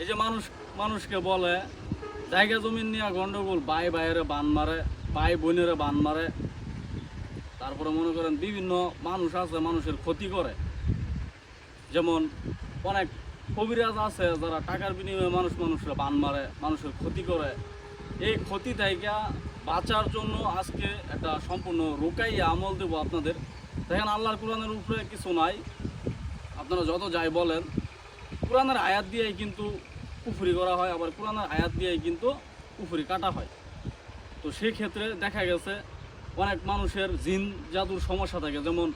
এই যে মানুষ, মানুষকে বলে, জায়গা জমিন নিয়ে গন্ডগোল ভাই ভাইয়েরে বান মারে ভাই বোনেরে বান মারে। তারপরে মনে করেন বিভিন্ন মানুষ আছে, মানুষের ক্ষতি করে। যেমন অনেক কবিরাজ আছে, যারা টাকার বিনিময়ে মানুষ মানুষরা বান মারে, মানুষের ক্ষতি করে। এই ক্ষতি থেকে বাঁচার জন্য আজকে একটা সম্পূর্ণ রোকাই আমল দেবো আপনাদের। দেখেন আল্লাহর কোরআনের উপরে কিছু নাই। আপনারা যত যাই বলেন কোরআনের আয়াত দিয়েই কিন্তু পুফুরি করা হয়, আবার কোরআনের আয়াত দিয়েই কিন্তু পুফুরি কাটা হয়। তো সেই ক্ষেত্রে দেখা গেছে, অনেক মানুষের জিন জাদুর সমস্যা থাকে। যেমন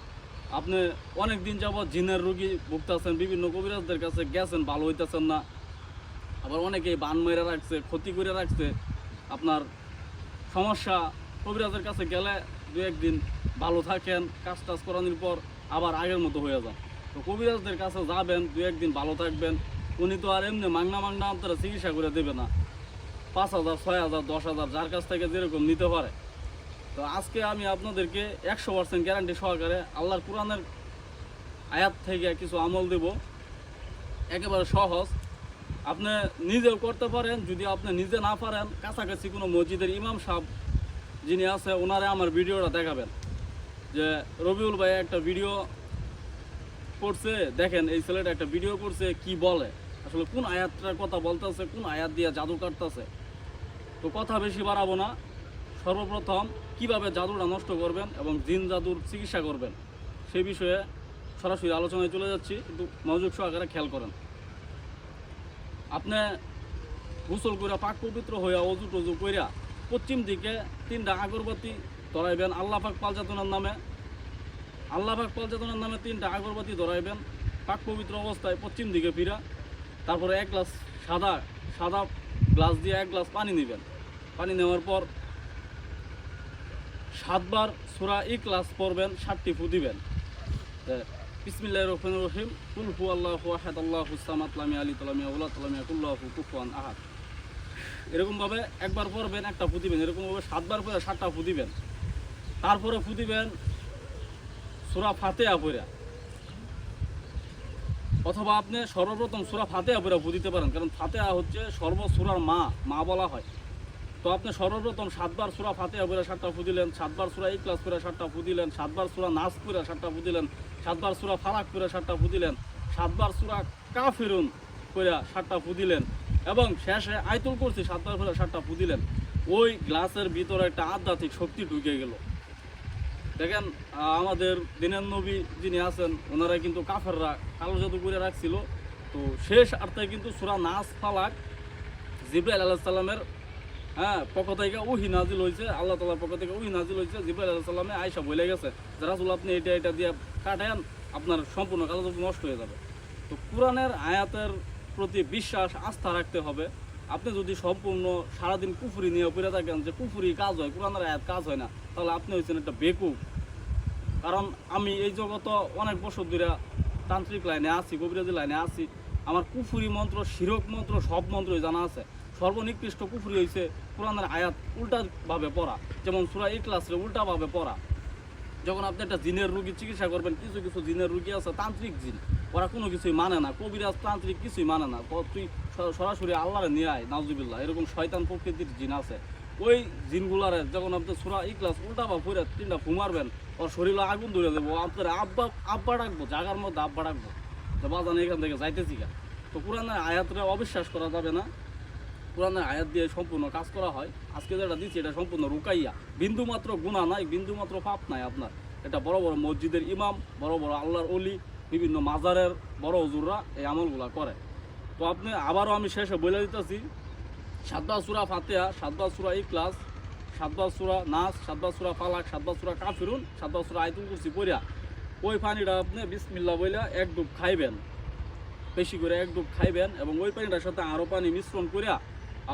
আপনি অনেক দিন যাবৎ জিনের রুগী ভুগতেছেন, বিভিন্ন কবিরাজদের কাছে গেছেন, ভালো হইতেছেন না। আবার অনেকেই বান মেরে রাখছে, ক্ষতি করে রাখছে। আপনার সমস্যা, কবিরাজের কাছে গেলে দু একদিন ভালো থাকেন কাজ টাজ করানোর পর আবার আগের মতো হয়ে যান। তো কবিরাজদের কাছে যাবেন, দু একদিন ভালো থাকবেন। উনি তো আর এমনি মাংনা মাংনা আপনারা চিকিৎসা করে দেবে না। পাঁচ হাজার, ছয় হাজার, দশ হাজার, যার কাছ থেকে যেরকম নিতে পারে। তো আজকে আমি আপনাদেরকে একশো পার্সেন্ট গ্যারান্টি সহকারে আল্লাহর কোরআনের আয়াত থেকে কিছু আমল দেব। একেবারে সহজ। আপনি নিজেও করতে পারেন, যদি আপনি নিজে না পারেন, কাছাকাছি কোনো মসজিদের ইমাম সাহেব যিনি আছে ওনারে আমার ভিডিওটা দেখাবেন। যে রবিউল ভাই একটা ভিডিও করছে দেখেন এই ছেলেটা একটা ভিডিও করছে, কি বলে? আসলে কোন আয়াতটার কথা বলতেছে, কোন আয়াত দিয়ে জাদু কাটতেছে? তো কথা বেশি বাড়াবো না। সর্বপ্রথম, কীভাবে জাদুটা নষ্ট করবেন এবং জিন জাদুর চিকিৎসা করবেন সেই বিষয়ে সরাসরি আলোচনায় চলে যাচ্ছি। কিন্তু মনোযোগ সহকারে খেয়াল করেন। আপনি গোসল করে পাক পবিত্র হইয়া অজু টজু কইরা পশ্চিম দিকে তিনটা আগরবাতি ধরাইবেন, আল্লাহ পাক পালজাতনার নামে। আল্লাহ পাক পালজাতনার নামে তিনটা আগরবাতি ধরাইবেন, পাক পবিত্র অবস্থায় পশ্চিম দিকে ফিরা, তারপরে এক গ্লাস সাদা সাদা গ্লাস দিয়ে এক গ্লাস পানি নেবেন। পানি নেওয়ার পর সাতবার সুরা ই ক্লাস পড়বেন ষাটটি ফু দিবেন। বিসমিল্লাহ রহমান রহিম। কুল হু আল্লাহ আহাদ, আল্লাহ হুসামাত লামি আলী তালামিয়া উল্লাহ তালামিয়া কুল্লাহু কুফুয়ান আহাদ। এরকমভাবে একবার পড়বেন, একটা ফু দিবেন। এরকমভাবে সাতবার পরে সাতটা ফু দিবেন। তারপরে ফু দিবেন সুরা ফাতেহা পড়া। অথবা আপনি সর্বপ্রথম সুরা ফাতেহা পড়া দিতে পারেন, কারণ ফাতেহা হচ্ছে সর্বসুরার মা মা বলা হয়। তো আপনি সর্বপ্রথম সাতবার সুরা ফাতেহা পড়ে, সাতটা ফু দিলেন সাতবার সুরা ইকলাস করে সাতটা ফু দিলেন সাতবার সুরা নাচ করে সাতটা ফু দিলেন সাতবার সুরা ফারাক করে সাতটা ফু দিলেন সাতবার সুরা কাফিরুন করে সাতটা ফু দিলেন এবং শেষে আইতুল করছি সাতবার করে সাতটা ফু দিলেন ওই গ্লাসের ভিতরে একটা আধ্যাত্মিক শক্তি ঢুকে গেল। দেখেন আমাদের দিনের নবী যিনি আছেন ওনারা কিন্তু কাফেররা কালো জাদু করে রাখছিল। তো শেষ অর্থে কিন্তু সুরা নাচ ফালাক জিব্রাইল আলাহ সাল্লামের হ্যাঁ পক্ষ থেকে ওহি নাজিল হয়েছে, আল্লাহ তালার পক্ষ থেকে ওহি নাজিল হয়েছে, জিব্রাইল আলাহ সাল্লামে আয়সা বলে গেছে, যে রাসুল আপনি এটা এটা দিয়ে কাটেন, আপনার সম্পূর্ণ কাজ নষ্ট হয়ে যাবে। তো কোরআনের আয়াতের প্রতি বিশ্বাস, আস্থা রাখতে হবে। আপনি যদি সম্পূর্ণ সারাদিন কুফুরি নিয়ে পড়ে থাকেন যে কুফুরি কাজ হয়, কোরআনের আয়াত কাজ হয় না, তাহলে আপনি হয়েছেন একটা বেকুফ। কারণ আমি এই জগত অনেক বছর ধরে তান্ত্রিক লাইনে আছি, কবিরাজি লাইনে আছি। আমার কুফুরি মন্ত্র, শিরক মন্ত্র, সব মন্ত্রই জানা আছে। সর্বনিকৃষ্ট কুফুরি হয়েছে কোরআনের আয়াত উল্টাভাবে পড়া, যেমন সুরা এই ইকলাসরে উল্টাভাবে পড়া। যখন আপনি একটা জিনের রুগী চিকিৎসা করবেন, কিছু কিছু জিনের রুগী আছে, তান্ত্রিক জিন। ওরা কোনো কিছুই মানে না কবিরাজ তান্ত্রিক কিছুই মানে না। তুই সরাসরি আল্লাহরে নিয়ে আয় নাজুবিল্লাহ এরকম শয়তান প্রকৃতির জিন আছে। ওই জিনগুলারে যখন আপনি সুরা ইকলাস উল্টা বা ফুরে তিনটা ঘুমারবেন ওর শরীরে আগুন ধরে দেবো। আপনার আব্বা আব্বা ডাকবো, জাগার মধ্যে আব্বা ডাকবো। যে বাজান এখান থেকে যাইতেছি গা। তো কোরআনের আয়াতরে অবিশ্বাস করা যাবে না। কোরআনের আয়াত দিয়ে সম্পূর্ণ কাজ করা হয়। আজকে যেটা দিচ্ছি এটা সম্পূর্ণ রুকাইয়া। বিন্দু মাত্র গুণা নাই, বিন্দু মাত্র পাপ নাই আপনার। এটা বড় বড় মসজিদের ইমাম, বড় বড় আল্লাহর অলি বিভিন্ন মাজারের বড় হজুররা এই আমলগুলা করে। তো আপনি আবারও আমি শেষে বলে দিতেছি, সাতবার সুরা ফাতেহা, সাতবার সুরা ইকলাস সাতবার সুরা নাচ সাতবার সুরা ফালাক, সাতবার সুরা কাফিরুন, সাতবার সুরা আইতুল কুরসি পড়িয়া ওই পানিটা আপনি বিসমিল্লা বইলা এক ডুব খাইবেন। বেশি করে এক ডুব খাইবেন এবং ওই পানিটার সাথে আরও পানি মিশ্রণ করিয়া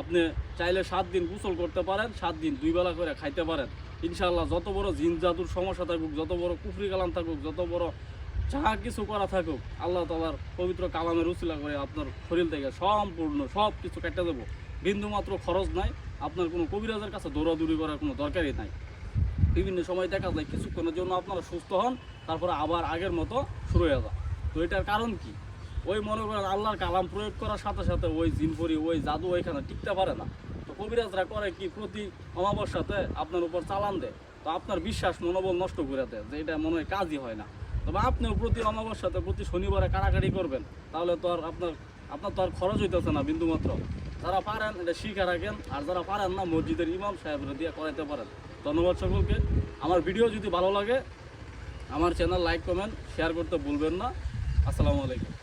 আপনি চাইলে সাত দিন গোসল করতে পারেন, সাত দিন দুই বেলা করে খাইতে পারেন। ইনশাল্লাহ যত বড় জিন জাদুর সমস্যা থাকুক, যত বড় কুফরি কালাম থাকুক, যত বড় যা কিছু করা থাকুক, আল্লাহ তালার পবিত্র কালামের উচিলা করে আপনার শরীর থেকে সম্পূর্ণ সব কিছু কেটে দেবো। বিন্দু মাত্র খরচ নাই, আপনার কোনো কবিরাজের কাছে দৌড়াদৌড়ি করার কোনো দরকারই নাই। বিভিন্ন সময় দেখা যায় কিছুক্ষণের জন্য আপনারা সুস্থ হন, তারপরে আবার আগের মতো শুরু হয়ে যায়। তো এটার কারণ কি? ওই মনে করেন আল্লাহর কালাম প্রয়োগ করার সাথে সাথে ওই জিনপরি, ওই জাদু ওইখানে টিকতে পারে না। তো কবিরাজরা করে কি? প্রতি অমাবস্যাতে আপনার উপর চালান দেয়। তো আপনার বিশ্বাস, মনোবল নষ্ট করে দেয় যে এটা মনে হয় কাজই হয় না। তবে আপনিও প্রতি অমাবস্যাতে প্রতি শনিবারে কাড়াকাড়ি করবেন। তাহলে তো আর আপনার আপনার তো আর খরচ হইতেছে না বিন্দুমাত্র। যারা পারেন, এটা শিখে রাখেন, আর যারা পারেন না, মসজিদের ইমাম সাহেবরা দিয়ে করাইতে পারেন। ধন্যবাদ সকলকে। আমার ভিডিও যদি ভালো লাগে, আমার চ্যানেল লাইক, কমেন্ট, শেয়ার করতে ভুলবেন না। আসসালামু আলাইকুম।